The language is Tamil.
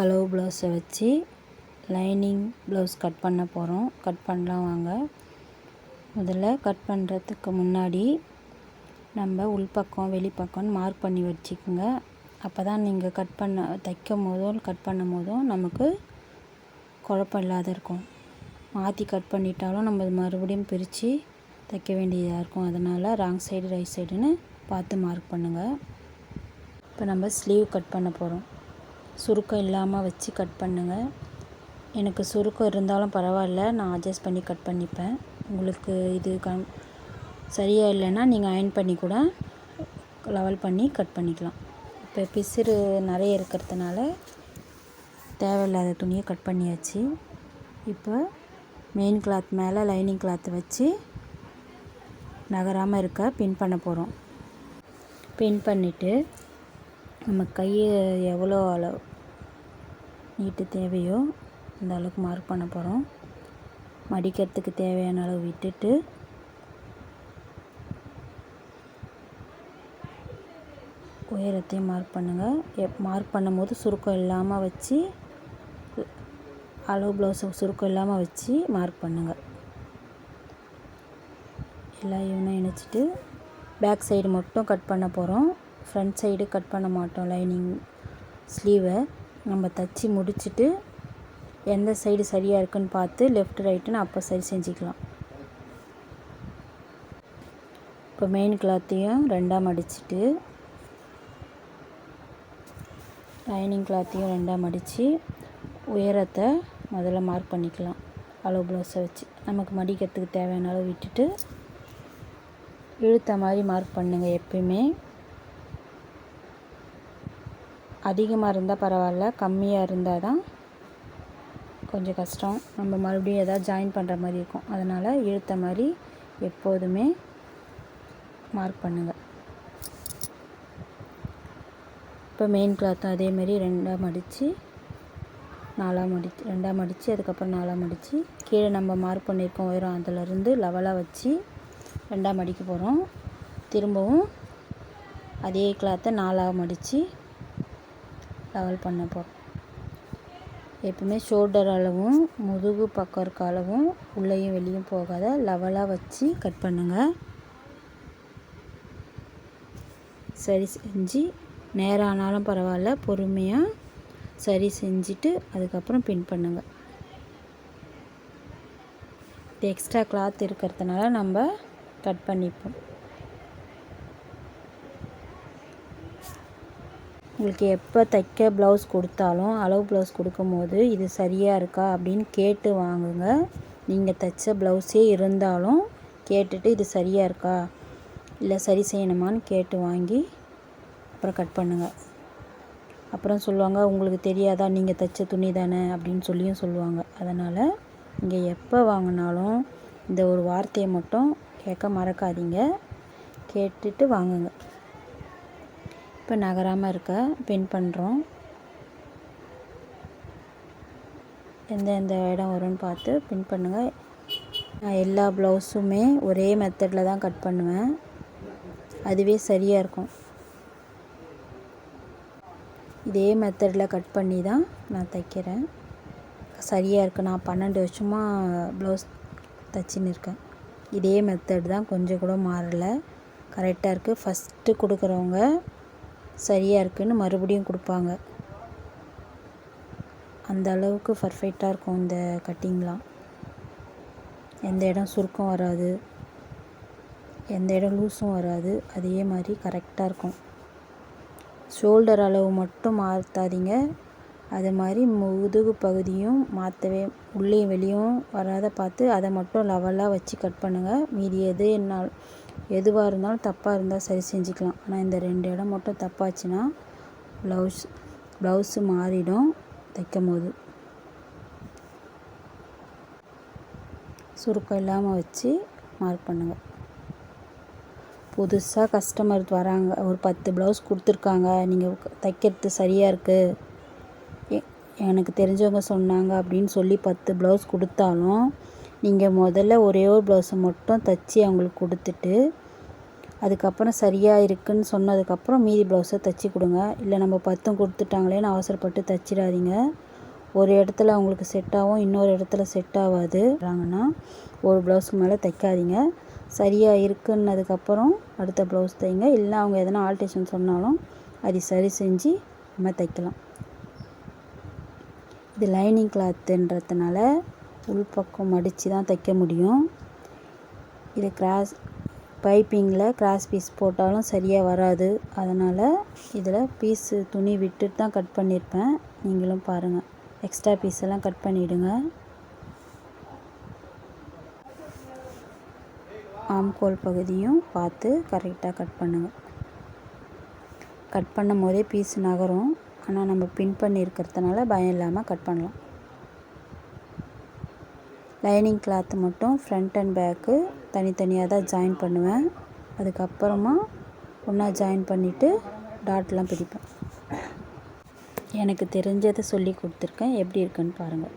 அளவு ப்ளவுஸை வச்சு லைனிங் ப்ளவுஸ் கட் பண்ண போகிறோம் கட் பண்ணலாம் வாங்க. முதல்ல கட் பண்ணுறதுக்கு முன்னாடி நம்ம உள்பக்கம் வெளிப்பக்கம்னு மார்க் பண்ணி வச்சுக்கோங்க. அப்போ தான் நீங்கள் கட் பண்ண தைக்கும் போதும் கட் பண்ணும் போதும் நமக்கு குழப்பம் இல்லாத இருக்கும். மாற்றி கட் பண்ணிட்டாலும் நம்ம இது மறுபடியும் பிரித்து தைக்க வேண்டியதாக இருக்கும். அதனால் ராங் சைடு ரைட் சைடுன்னு பார்த்து மார்க் பண்ணுங்கள் இப்போ நம்ம ஸ்லீவ் கட் பண்ண போகிறோம் சுருக்கம் இல்லாமல் வச்சு கட் பண்ணுங்கள் எனக்கு சுருக்கம் இருந்தாலும் பரவாயில்ல. நான் அட்ஜஸ்ட் பண்ணி கட் பண்ணிப்பேன். உங்களுக்கு இது கம் சரியாக இல்லைன்னா நீங்கள் அயன் பண்ணி கூட லெவல் பண்ணி கட் பண்ணிக்கலாம். இப்போ பிசிறு நிறைய இருக்கிறதுனால தேவையில்லாத துணியை கட் பண்ணியாச்சு. இப்போ மெயின் கிளாத் மேலே லைனிங் கிளாத் வச்சு நகராமல் இருக்க பின் பண்ண போகிறோம் பின் பண்ணிவிட்டு நம்ம கையை எவ்வளோ அளவு நீட்டு தேவையோ அந்த அளவுக்கு மார்க் பண்ண போகிறோம் மடிக்கிறதுக்கு தேவையான அளவு விட்டுட்டு உயரத்தையும் மார்க் பண்ணுங்கள் எப் மார்க் பண்ணும்போது சுருக்கம் இல்லாமல் வச்சு அளவு ப்ளவுஸை சுருக்கம் இல்லாமல் வச்சு மார்க் பண்ணுங்கள் எல்லா ஈவனாக இணைச்சிட்டு பேக் சைடு மட்டும் கட் பண்ண போகிறோம் ஃப்ரண்ட் சைடு கட் பண்ண மாட்டோம் லைனிங் ஸ்லீவை நம்ம தச்சு முடிச்சுட்டு எந்த சைடு சரியாக இருக்குன்னு பார்த்து லெஃப்ட் ரைட்டுன்னு அப்போ சரி செஞ்சுக்கலாம். இப்போ மெயின் கிளாத்தையும் ரெண்டாக மடிச்சுட்டு லைனிங் கிளாத்தையும் ரெண்டாக மடித்து உயரத்தை முதல்ல மார்க் பண்ணிக்கலாம். அளவு ப்ளவுஸை வச்சு. நமக்கு மடிக்கிறதுக்கு தேவையான அளவு விட்டுட்டு இழுத்த மாதிரி மார்க் பண்ணுங்கள் எப்பயுமே. அதிகமாக இருந்தால் பரவாயில்ல கம்மியாக இருந்தால் தான் கொஞ்சம் கஷ்டம். நம்ம மறுபடியும் எதாவது ஜாயின் பண்ணுற மாதிரி இருக்கும். அதனால் இழுத்த மாதிரி எப்போதுமே மார்க் பண்ணுங்கள் இப்போ மெயின் கிளாத்தும் அதேமாரி ரெண்டாக மடித்து நாலாக மடித்து ரெண்டாக மடித்து அதுக்கப்புறம் நாலாக மடித்து கீழே நம்ம மார்க் பண்ணியிருக்கோம் உயரம் அதிலருந்து லெவலாக வச்சு ரெண்டாக மடிக்க போகிறோம் திரும்பவும் அதே கிளாத்தை நாலாக மடித்து லெவல் பண்ண போகிறோம் எப்பவுமே ஷோல்டர் அளவும் முதுகு பக்கம் இருக்க அளவும் உள்ளேயும் வெளியும் போகாத லெவலாக வச்சு கட் பண்ணுங்கள் சரி செஞ்சு நேரம் ஆனாலும் பரவாயில்ல பொறுமையாக சரி செஞ்சுட்டு அதுக்கப்புறம் பின் பண்ணுங்கள் எக்ஸ்ட்ரா கிளாத் இருக்கிறதுனால நம்ம கட் பண்ணிப்போம். உங்களுக்கு எப்போ தைக்க ப்ளவுஸ் கொடுத்தாலும் அளவு ப்ளவுஸ் கொடுக்கும்போது இது சரியாக இருக்கா அப்படின்னு கேட்டு வாங்குங்க. நீங்கள் தைச்ச ப்ளவுஸே இருந்தாலும் கேட்டுட்டு இது சரியாக இருக்கா இல்லை சரி செய்யணுமான்னு கேட்டு வாங்கி அப்புறம் கட் பண்ணுங்கள் அப்புறம் சொல்லுவாங்க உங்களுக்கு தெரியாதா நீங்கள் தைச்ச துணி தானே? அப்படின்னு சொல்லியும் சொல்லுவாங்க. அதனால் நீங்கள் எப்போ வாங்கினாலும் இந்த ஒரு வார்த்தையை மட்டும் கேட்க மறக்காதீங்க. கேட்டுட்டு வாங்குங்க. இப்போ நகராமல் இருக்க பின் பண்ணுறோம் எந்த எந்த இடம் வரும்னு பார்த்து பின் பண்ணுங்கள் நான் எல்லா ப்ளவுஸுமே ஒரே மெத்தடில் தான் கட் பண்ணுவேன். அதுவே சரியாக இருக்கும். இதே மெத்தடில் கட் பண்ணி தான் நான் தைக்கிறேன். சரியாக இருக்குது நான் பன்னெண்டு வருஷமாக ப்ளவுஸ் தைச்சின்னு இருக்கேன். இதே மெத்தட் தான் கொஞ்சம் கூட மாறலை. கரெக்டாக இருக்குது ஃபஸ்ட்டு கொடுக்குறவங்க சரியாக இருக்குதுன்னு மறுபடியும் கொடுப்பாங்க. அந்த அளவுக்கு பர்ஃபெக்டாக இருக்கும் இந்த கட்டிங்லாம் எந்த இடம் சுருக்கம் வராது. எந்த இடம் லூஸும் வராது. அதே மாதிரி கரெக்டாக இருக்கும். ஷோல்டர் அளவு மட்டும் மாற்றாதீங்க அது மாதிரி முதுகு பகுதியும் மாற்றவே உள்ளேயும் வெளியும் வராத பார்த்து அதை மட்டும் லெவலாக வச்சு கட் பண்ணுங்கள் மீதி எது என்ன எதுவாக இருந்தாலும் தப்பாக இருந்தால் சரி செஞ்சுக்கலாம். ஆனால் இந்த ரெண்டு இடம் மட்டும் தப்பாச்சுன்னா ப்ளவுஸ் ப்ளவுஸு மாறிடும் தைக்கும் போது சுருக்கம் இல்லாமல் வச்சு மார்க் பண்ணுங்கள் புதுசாக கஸ்டமர் வராங்க. ஒரு பத்து ப்ளவுஸ் கொடுத்துருக்காங்க. நீங்கள் தைக்கிறது சரியாக இருக்குது எனக்கு தெரிஞ்சவங்க சொன்னாங்க அப்படின்னு சொல்லி பத்து ப்ளவுஸ் கொடுத்தாலும் நீங்கள் முதல்ல ஒரே ஒரு ப்ளவுஸை மட்டும் தைச்சி அவங்களுக்கு கொடுத்துட்டு அதுக்கப்புறம் சரியாக இருக்குன்னு சொன்னதுக்கப்புறம் மீதி ப்ளவுஸை தைச்சி கொடுங்க. இல்லை நம்ம பத்தும் கொடுத்துட்டாங்களேன்னு அவசரப்பட்டு தைச்சிடாதீங்க. ஒரு இடத்துல அவங்களுக்கு செட் ஆகும் இன்னொரு இடத்துல செட் ஆகாது றாங்கன்னா ஒரு ப்ளவுஸ்க்கு மேலே தைக்காதீங்க. சரியாக இருக்குன்னதுக்கப்புறம் அடுத்த ப்ளவுஸ் தைங்க. இல்லை அவங்க எதனா ஆல்ட்ரேஷன் சொன்னாலும் அதை சரி செஞ்சு நம்ம தைக்கலாம். இது லைனிங் கிளாத்துன்றதுனால உள்பக்கம் மடித்து தான் தைக்க முடியும். இது கிராஸ் பைப்பிங்கில் கிராஸ் பீஸ் போட்டாலும் சரியாக வராது. அதனால் இதில் பீஸு துணி விட்டுட்டு தான் கட் பண்ணியிருப்பேன் நீங்களும் பாருங்கள் எக்ஸ்ட்ரா பீஸ் எல்லாம் கட் பண்ணிவிடுங்க ஆம்கோல் பகுதியும் பார்த்து கரெக்டாக கட் பண்ணுங்கள் கட் பண்ணும் போதே பீஸ் நகரும். ஆனால் நம்ம பின் பண்ணியிருக்கிறதுனால பயம் இல்லாமல் கட் பண்ணலாம். லைனிங் கிளாத்து மட்டும் ஃப்ரண்ட் அண்ட் பேக்கு தனித்தனியாக தான் ஜாயின் பண்ணுவேன். அதுக்கப்புறமா ஒன்றா ஜாயின் பண்ணிவிட்டு டாட்லாம் பிடிப்பேன் எனக்கு தெரிஞ்சதை சொல்லி கொடுத்துருக்கேன். எப்படி இருக்குன்னு பாருங்கள்